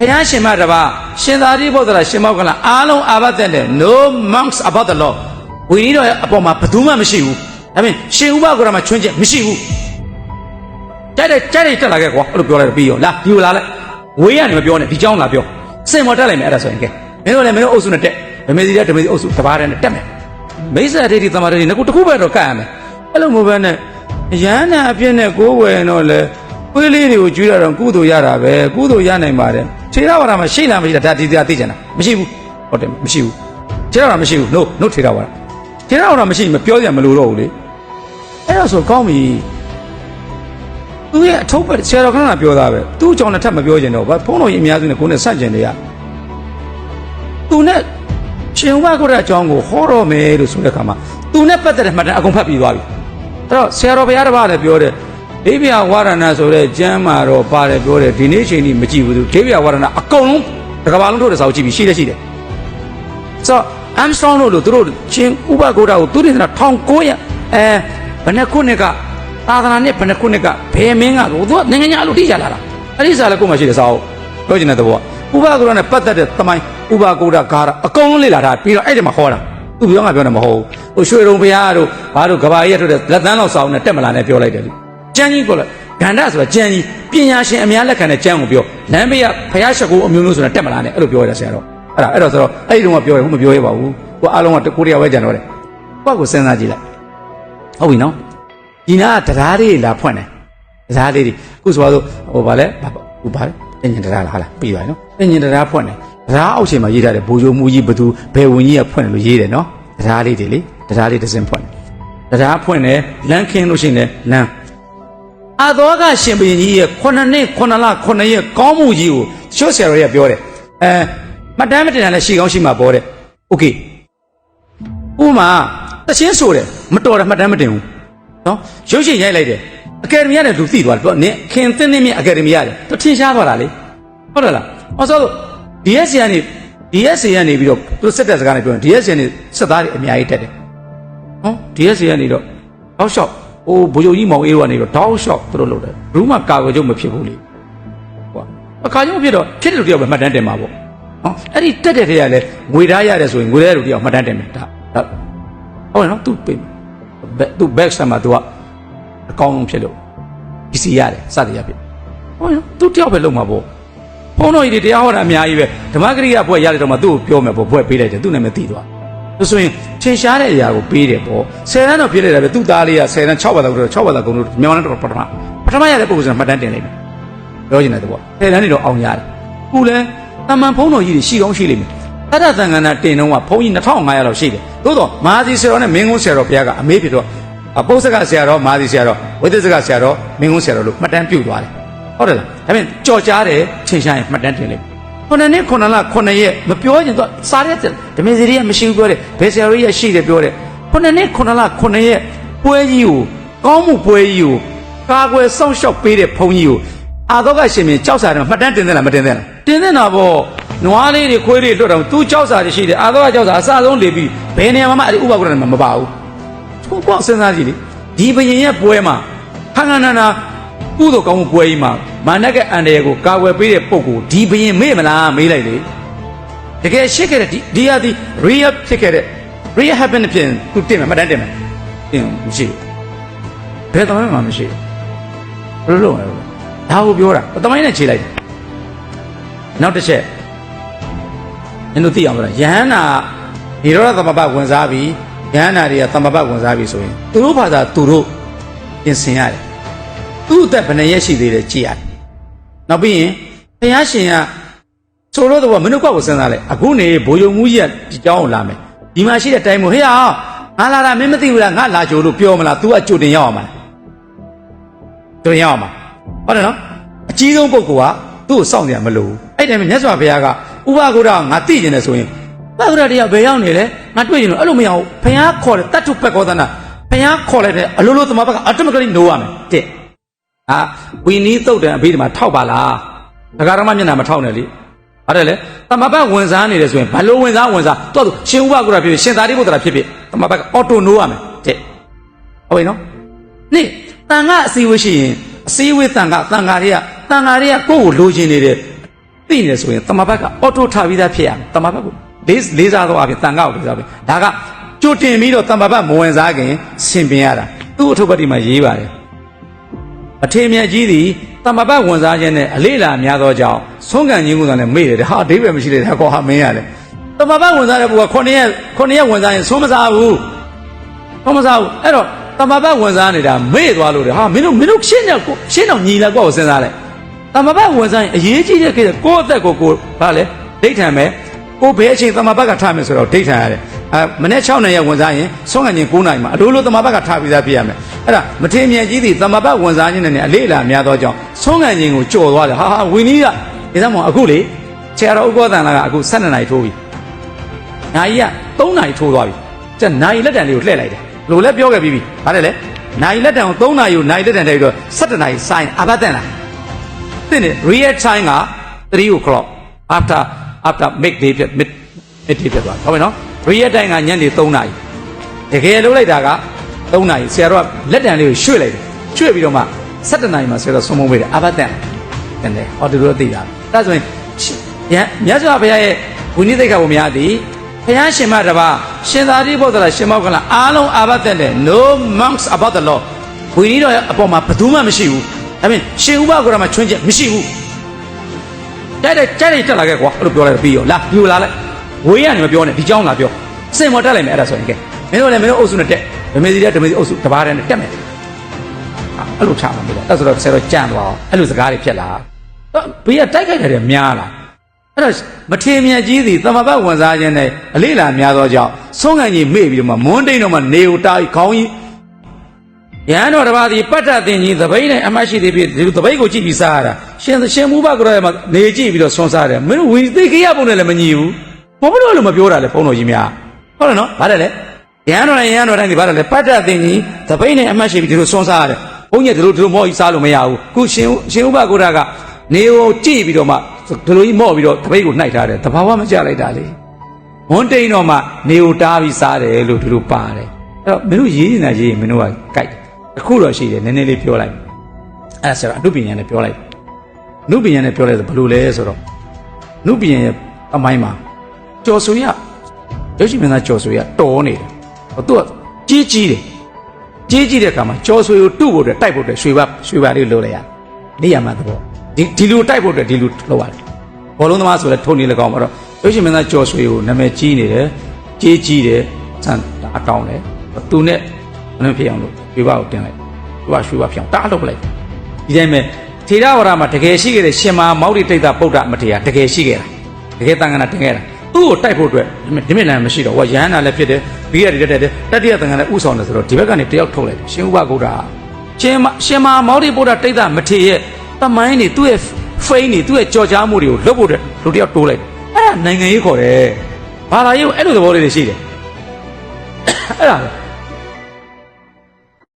ဘုရားရှင်မတပါရှင်သာရိပုတ္တရာရှင်မောက္ခလအားလုံးအာဘတ်တဲ့ no monks about the law ဝီနီတော်ရဲ့အပေါ်မှာဘယ်သူမှမရှိဘူးဒါပေမဲ့ရှင်ဥပဂရမှာချွင်းချက်မရှိဘူးတိုက်တဲ့တိုက်တဲ့တက်လာခဲ့ကွာအဲ့လိုပြောလိုက်ပြီးရောလာဒီလိုလာလိုက်ဝေးရတယ်မပြောနဲ့ဒီကြောင်းလာပြောစင်မော်တက်လိုက်မယ်အဲ့ဒါဆိုရင်ကဲမင်းတို့လည်းမင်းတို့အုပ်စုနဲ့တက်ဗမေစီတက်ဗမေစီအုပ်စုတပါးတည်းနဲ့တက်မယ်မိစ္ဆာဒိဋ္ဌိသမာဓိနှစ်ခုတစ်ခုပဲတော့ကတ်ရမယ်အဲ့လိုမျိုးပဲနဲ့ရဟန္တာအဖြစ်နဲ့ကိုယ်ဝယ်တော့လဲ ခွေးလေးတွေကိုကျွေးရတော့ကုသိုလ်ရတာပဲကုသိုလ်ရနိုင်ပါတယ်ခြေတော်ဝါဒမှာရှိလားမရှိလားဒါဒီတရားသိကြတာမရှိဘူးဟုတ်တယ်မရှိဘူးခြေတော်ဝါဒမရှိဘူး no no ခြေတော်ဝါဒခြေတော်ဝါဒမရှိရင်မပြောကြမလို့တော့ဘူးလေအဲ့တော့ဆိုကောင်းပြီသူရဲ့အထုပ်ပဲဆရာတော်ခဏကပြောသားပဲသူ့အကြောင်းလည်းထပ်မပြောချင်တော့ဘာဖုန်းတော်ကြီးအများစုနဲ့ကိုယ်နဲ့ဆန့်ကျင်နေရသူနဲ့ရှင်ဥပကုရအကြောင်းကိုဟောတော်မယ်လို့ဆိုတဲ့အခါမှာသူနဲ့ပတ်သက်တဲ့မှတ်တမ်းအကုန်ဖတ်ပြီးသွားပြီအဲ့တော့ဆရာတော်ဘုရားတစ်ပါးလည်းပြောတယ် ဒေဝိယဝါရဏဆိုတဲ့ကျမ်းမာတော့ပါတယ်ပြောတယ်ဒီနေ့ချိန်ကြီးမကြည့်ဘူးသူဒေဝိယဝါရဏအကုန်လုံးတစ်ကမ္ဘာလုံးထုတ်တဲ့စာကိုကြည့်ပြီးရှိတယ်ရှိတယ်ဆိုတော့ Armstrong တို့လို့သူတို့ချင်းဥပကုရကိုသူတို့က1900အဲဘယ်နှစ်ခုနှစ်ကသာသနာနဲ့ဘယ်နှစ်ခုနှစ်ကဘယ်မင်းကလို့သူကနိုင်ငံညာလို့တိကျလာတာအဲ့ဒီစာလည်းကိုယ်မှရှိတယ်စာအုပ်ပြောချင်တဲ့သဘောကဥပကုရနဲ့ပတ်သက်တဲ့သမိုင်းဥပကုရဂါရအကုန်လုံးလေ့လာတာပြီးတော့အဲ့ဒီမှာဟောတာသူပြောငါပြောနေမဟုတ်ဘူးဟိုရွှေတုံဘုရားတို့ဘာတို့ကဘာကြီးရထုတ်တဲ့လက်သန်းလောက်စာအုပ်နဲ့တက်မလာနဲ့ပြောလိုက်တယ်လူ ကျမ်းကြီးကိုလည်းဂန္ဓဆိုတာကျမ်းကြီးပညာရှင်အများလက်ခံတဲ့ကျမ်းကိုပြောလမ်းဘေးကဘုရားရှက်ကိုအမျိုးမျိုးဆိုတာတက်မလာနဲ့အဲ့လိုပြောရတာဆရာတော်အဲ့ဒါအဲ့တော့ဆိုတော့အဲ့ဒီတုန်းကပြောတယ်ဟုတ်မပြောရပါဘူးကိုအားလုံးကကိုတရားဝဲကြံတော့တယ်ကိုယ့်ကိုစဉ်းစားကြည့်လိုက်ဟုတ်ပြီနော်ဒီနာကတရားလေးလာဖွင့်တယ်တရားလေးတွေအခုဆိုတော့ဟိုဗာလဲဟိုဗာလဲအင်ဂျင်တရားလားဟာလားပြီးသွားပြီနော်အင်ဂျင်တရားဖွင့်တယ်တရားအောက်ချိန်မှာရေးထားတယ်ဘိုးချိုမူကြီးဘသူဘယ်ဝင်ကြီးကဖွင့်တယ်လို့ရေးတယ်နော်တရားလေးတွေလေတရားလေးတစ်စင်ဖွင့်တယ်တရားဖွင့်တယ်လမ်းခင်းလို့ရှိရင်လည်းလမ်း အသောကရှင်ဘုရင်ကြီးရဲ့ခုနှစ်နှစ်ခုနှစ်လခုနှစ်ရက်ကောင်းမှုကြီးကိုချွတ်ဆရာတော်ကြီးကပြောတယ်အဲမှတ်တမ်းမတင်တာလည်းရှိကောင်းရှိမှာပေါ့တဲ့โอเคဥပမာတချင်းဆိုတယ်မတော်တာမှတ်တမ်းမတင်ဘူးနော်ရုပ်ရှင်ရိုက်လိုက်တယ်အကယ်ဒမီရတယ်လူသိသွားတယ်သူကနင်ခင်သင်းသင်းမြင့်အကယ်ဒမီရတယ်သူထင်ရှားသွားတာလေဟုတ်တယ်လားဟောဆို DSC ကနေ DSC ကနေပြီးတော့သူစစ်တဲ့စကားနဲ့ပြောရင် DSC ကနေစစ်သားတွေအများကြီးတက်တယ်ဟော DSC ကနေတော့တောက်လျှောက် ဟိုဘိုးချုပ်ကြီးမောင်အေးတို့ကနေတော့တောက်လျှောက်သူတို့လုပ်တယ်ဘူးမှကာကွယ်ချုပ်မဖြစ်ဘူးလေဟောအခါကျမှဖြစ်တော့ဖြစ်တယ်လို့တယောက်ပဲမှတ်တမ်းတင်မှာပေါ့ဟောအဲ့ဒီတက်တဲ့ထဲကလည်းငွေသားရတယ်ဆိုရင်ငွေသားလူတယောက်မှတ်တမ်းတင်မယ်ဒါဒါဟုတ်တယ်နော်သူပေးသူ back ဆမ်းမှာ तू ကအကောင်းဆုံးဖြစ်လို့ပစ္စည်းရတယ်စသည်ရဖြစ်ဟုတ်ရောသူတယောက်ပဲလုံမှာပေါ့ဘုန်းတော်ကြီးတွေတရားဟောတာအများကြီးပဲဓမ္မဂရိယဘွဲ့ရတယ်တော့မှသူ့ကိုပြောမယ်ပေါ့ဘွဲ့ပေးလိုက်တယ်သူ့နာမည်သိသွားသူ ဆိုရင်ထင်ရှားတဲ့အရာကိုပေးတယ်ပေါ့ဆယ်တန်းတော့ပြည့်လိုက်တာပဲသူ့သားလေးကဆယ်တန်း6ဘာသာကို6ဘာသာကုန်လို့မြန်မာတန်းတော့ပထမပထမရတဲ့ပုံစံမှတ်တမ်းတင်လိုက်မယ်ပြောချင်တယ်တော့ဆယ်တန်းနေတော့အောင်ရတယ်ခုလဲတမန်ဘုန်းတော်ကြီးတွေရှိကောင်းရှိလိမ့်မယ်အဲ့ဒါသံဃာနာတင်တော့ကဘုန်းကြီး2500လောက်ရှိတယ်သို့တော့မဟာသီဆရာတော်နဲ့မင်းကုန်းဆရာတော်ဘုရားကအမေးဖြစ်တော့အပု္ပ္ပစကဆရာတော်မဟာသီဆရာတော်ဝိသစ္စကဆရာတော်မင်းကုန်းဆရာတော်လို့မှတ်တမ်းပြုသွားတယ်ဟုတ်တယ်လားဒါပေမဲ့ကြော်ကြားတယ်ထင်ရှားရင်မှတ်တမ်းတင်လိုက် ခုနှစ်နှစ်ခုနှစ်လခုနှစ်ရက်မပြောရင်တော့စားရက်ဓမေစီရီကမရှိဘူးပြောတယ်ဘယ်ဆရာတော်ကြီးကရှိတယ်ပြောတယ်ခုနှစ်နှစ်ခုနှစ်လခုနှစ်ရက်ပွဲကြီးကိုကောင်းမှုပွဲကြီးကိုကာကွယ်စောင့်ရှောက်ပေးတဲ့ဘုန်းကြီးကိုအာတော့ကရှင်မြင်ကြောက်စာတယ်မှတ်တမ်းတင်သလားမတင်သလားတင်သင့်တာပေါ့နွားလေးတွေခွေးတွေလွတ်တော့သူကြောက်စာတွေရှိတယ်အာတော့ကကြောက်စာအစဆုံးလေပြီးဘယ်နေရာမှာမှအဲ့ဒီဥပကုရမှာမပါဘူးကိုပေါ့စဉ်းစားကြည့်လေဒီဘယင်ရဲ့ပွဲမှာခန္ဓာနာနာ ကုသိုလ်ကောင်းမှုပွဲကြီးမှာမာနကအန္တရာယ်ကိုကာကွယ်ပေးတဲ့ပုံကိုဒီဘယင်မေ့မလားမေးလိုက်လေတကယ်ရှိခဲ့တဲ့ဒီဒီဟာဒီ real ဖြစ်ခဲ့တဲ့ real happen ဖြစ်ရင်သူတင်မှာမှတ်တမ်းတင်မှာတင်မရှိဘူးဘယ်တော့မှမရှိဘူးဘယ်လိုလုပ်ရလဲဒါကိုပြောတာတမိုင်းနဲ့ခြေလိုက်တယ်နောက်တစ်ချက်နင်တို့သိအောင်ပြောတာယဟန္တာဒီရောသမဘဝင်စားပြီးယဟန္တာတွေကသမဘဝင်စားပြီးဆိုရင်သူတို့ဘာသာသူတို့ပြင်ဆင်ရတယ် သူ့အသက်ဘယ်နှရက်ရှိသေးတယ်ကြည့်ရတယ်နောက်ပြီးရင်ဘုရားရှင်ကဆိုလို့တော့မင်းတို့ကောက်ကိုစဉ်းစားလိုက်အခုနေဘိုးယုံမှုကြီးကဒီကြောင်းကိုလာမယ်ဒီမှာရှိတဲ့တိုင်းမို့ဟေ့ဟာငါလာတာမင်းမသိဘူးလားငါလာကြိုလို့ပြောမလား तू ကကြိုတင်ရောက်အောင်မလားကြိုတင်ရောက်အောင်မလားဟုတ်တယ်နော်အကြီးဆုံးပုဂ္ဂိုလ်ကသူ့ကိုစောင့်နေရမလို့အဲ့တိုင်းမြတ်စွာဘုရားကဥပဂုဒငါသိကျင်တယ်ဆိုရင်ဥပဂုဒတရားဘယ်ရောက်နေလဲငါတွေ့ကျင်လို့အဲ့လိုမရဘူးဘုရားခေါ်တယ်တတ္ထုပက္ခောသနာဘုရားခေါ်လိုက်တယ်အလိုလိုသမဘက automatically နိုးရမယ်တဲ့ ဟာဝီနီးသုတ်တံအဘိဓမ္မာထောက်ပါလားဒကာရမမျက်နှာမထောက်နဲ့လေဟုတ်တယ်လေသမဘဝင်စားနေတယ်ဆိုရင်ဘလို့ဝင်စားဝင်စားတော့သူရှင်ဥပဂုဒဖြစ်ဖြစ်ရှင်သာရိပုတ္တရာဖြစ်ဖြစ်သမဘက auto နိုးရမယ်တဲ့ဟုတ်ပြီနော်နေ့တန်ခါအစည်းအဝေးရှိရင်အစည်းအဝေးတန်ခါတန်ခါတွေကတန်ခါတွေကကိုယ့်ကိုလိုချင်နေတယ်သိနေတယ်ဆိုရင်တမဘက်ကအော်တိုထားပြီးသားဖြစ်ရမယ်တမဘက်ကိုလေးလေးစားတော့အပြင်တန်ကောက်လေးစားပဲဒါကကြိုတင်ပြီးတော့တမဘက်မဝင်စားခင်ဆင်ပင်ရတာသူ့အထုပ်ပတ်ဒီမှာရေးပါတယ် အထေမြတ်ကြီးသည်တမ္ပပတ်ဝန်စားခြင်းနဲ့အလေးလာများသောကြောင့်ဆုံးခံခြင်းကိုသာလည်းမေ့တယ်ဟာအဓိပ္ပာယ်မရှိတဲ့ဟာကောဟာမင်းရတယ်တမ္ပပတ်ဝန်စားတဲ့ဘုရား9ရက်9ရက်ဝန်စားရင်ဆုံးမစားဘူးဆုံးမစားဘူးအဲ့တော့တမ္ပပတ်ဝန်စားနေတာမေ့သွားလို့တယ်ဟာမင်းတို့မင်းတို့ရှင်းတော့ကိုရှင်းတော့ညီလာကိုကိုစဉ်းစားလိုက်တမ္ပပတ်ဝန်စားရင်အရေးကြီးတဲ့ကိစ္စကိုယ့်အသက်ကိုကိုဘာလဲဒိဋ္ဌံပဲကိုဘယ်အချိန်တမ္ပပတ်ကထားမယ်ဆိုတော့ဒိဋ္ဌံရတယ်အဲမနေ့6နှစ်ရက်ဝန်စားရင်ဆုံးခံခြင်း9နိုင်မှာအလိုလိုတမ္ပပတ်ကထားပြီးသားပြရမယ် အဲ့ဒါမထေမြတ်ကြီးသည်တမ္ပပတ်ဝန်စားခြင်းနဲ့အလေးအလာများသောကြောင့်ဆုံးခံခြင်းကိုကြော်သွားတယ်ဟာဟာဝင်းကြီးကဒီသားမောင်အခုလေဆရာတော်ဥက္ကောတန်လာကအခု12နိုင်ထိုးပြီညာကြီးက3နိုင်ထိုးသွားပြီကျန်နိုင်လက်တံလေးကိုလှည့်လိုက်တယ်ဘလို့လဲပြောခဲ့ပြီးပြီဘာလဲလဲနိုင်လက်တံကို3နိုင်ကိုနိုင်လက်တံထည့်ပြီးတော့17နိုင်ဆိုင်အဘတ်တန်လားသိနေ real time က3 o'clock after after make day ဖြစ် mid mid day ဖြစ်သွားဟုတ်ပြီနော် real time ကညနေ3နာရီတကယ်လုံးလိုက်တာက 3နာရီဆရာတော်ကလက်တံလေးကိုရွှေ့လိုက်တယ်ရွှေ့ပြီးတော့မှ17နာရီမှာဆရာတော်ဆုံးမပေးတယ်အဘတ်တန်တယ်တယ်ဟောဒီလိုသိတာဒါဆိုရင်ညမြတ်စွာဘုရားရဲ့ဝိနည်းသိက္ခာပုံများသည်ဘုရားရှင်မတပါရှင်သာရိပုတ္တရာရှင်မောက္ခလအားလုံးအာဘတ်တဲ့ no monks about the law ဝိနည်းတော်ရဲ့အပေါ်မှာဘယ်သူမှမရှိဘူးဒါပေမဲ့ရှင်ဥပဂရမှာချွင်းချက်မရှိဘူး တိုက်တိုက်တိုက်တိုက်တက်လာခဲ့ကွာအဲ့လိုပြောလိုက်ပြီးရောလာပြူလာလိုက်ဝေးရနေမပြောနဲ့ဒီเจ้าလာပြောစင်မော်တက်လိုက်မယ်အဲ့ဒါဆိုရင်ကဲမင်းတို့လည်းမင်းတို့အုပ်စုနဲ့တက် ဓမေစီတဲ့ဓမေစီအုပ်စုတပါးတည်းနဲ့တက်မယ်အဲ့လိုချမှာမလို့အဲ့ဆိုတော့ဆယ်တော့ကြံသွားအောင်အဲ့လိုစကားတွေဖြစ်လာဘေးကတိုက်ခိုက်တယ်များလာအဲ့တော့မထေမြတ်ကြီးသည်သမဘတ်ဝန်စားခြင်းနဲ့အလေးလာများသောကြောင့်ဆုံးခံကြီးမေ့ပြီးတော့မှမွန်းတိန်တော့မှနေကိုတားခေါင်းကြီးရဟန်းတော်တစ်ပါးသည်ပတ္တသင်ကြီးသပိတ်နဲ့အမှတ်ရှိသည်ဖြစ်ဒီသပိတ်ကိုကြည့်ပြီးစားရတာရှင်ရှင်မူဘကရောရဲ့မှာနေကြည့်ပြီးတော့ဆွန်းစားတယ်မင်းတို့ဝီသိခရပုံနဲ့လည်းမညီဘူးမဟုတ်လို့လည်းမပြောတာလေဘုန်းတော်ကြီးများဟုတ်တယ်နော်ဗါတယ်လေ ရဟန်းတော်နဲ့ရဟန်းတော်တိုင်းဒီဗါတယ်လေပတ္တသင်ကြီးသပိတ်နဲ့အမှတ်ရှိပြီးဒီလိုဆွန်းစားရတယ်ဘုန်းကြီးဒီလိုဒီလိုမော့ကြီးစားလို့မရဘူးခုရှင်ရှင်ဥပကိုရာကနေကိုကြည့်ပြီးတော့မှဒီလိုကြီးမော့ပြီးတော့သပိတ်ကိုနှိုက်ထားတယ်တဘာဝမကြလိုက်တာလေမွန်းတိန်တော့မှနေကိုတားပြီးစားတယ်လို့ဒီလိုပါတယ်အဲ့တော့မင်းတို့ရေးနေတာရေးရင်မင်းတို့ကကြိုက်တယ်အခုတော့ရှိတယ်နည်းနည်းလေးပြောလိုက်အဲ့ဒါဆိုတော့အနုပညာနဲ့ပြောလိုက်အနုပညာနဲ့ပြောလိုက်ဆိုဘယ်လိုလဲဆိုတော့အနုပညာရဲ့အမိုင်းမှာကြော်ဆိုရရုပ်ရှင်မင်းသားကြော်ဆိုရတော်နေတယ်ဟို သူကကြီးကြီးတယ်ကြီးကြီးတဲ့အခါမှာကြော်ဆိုကိုတု့ဖို့အတွက်တိုက်ဖို့အတွက်ရွှေပါရွှေပါလေးလိုလိုက်ရနေရမှာသဘောဒီဒီလိုတိုက်ဖို့အတွက်ဒီလိုလုပ်ရတယ်ဘောလုံးသမားဆိုလဲထုံနေလည်းကောင်းမှာတော့ရုပ်ရှင်မင်းသားကြော်ဆိုကိုနာမည်ကြီးနေတယ်ကြီးကြီးတယ်ဆန်အတောင်းတယ်သူနဲ့မနှဖြစ်အောင်လို့ရွှေပါကိုတင်လိုက်ရွှေပါရွှေပါဖြစ်အောင်တားလုပ်လိုက်ဒီတိုင်းပဲထေရဝါဒမှာတကယ်ရှိခဲ့တဲ့ရှင်မာမောက်တိတိတ်တာပုဒ္ဒမထေရတကယ်ရှိခဲ့တာတကယ်တန်ခါနာတင်ခဲ့တာ သူ့ကိုတိုက်ဖို့အတွက်ဒီမြင့်လမ်းမရှိတော့ဟောရဟန္တာလည်းဖြစ်တယ်ဘီးရတက်တက်တတိယတန်ခါလည်းဥဆောင်တယ်ဆိုတော့ဒီဘက်ကနေတယောက်ထုတ်လိုက်တယ်ရှင်ဥပဂုဒ္ဓရှင်မရှင်မာမောက်တိပုဒ္ဒတိတ်တာမထေရရဲ့တမိုင်းနေသူ့ရဲ့ဖိန်းနေသူ့ရဲ့ကြော်ကြားမှုတွေကိုလွတ်ဖို့အတွက်လူတယောက်တိုးလိုက်အဲ့ဒါနိုင်ငံရေးခေါ်တယ်ဘာသာရေးကိုအဲ့လိုသဘောလေးတွေရှိတယ်အဲ့ဒါပဲ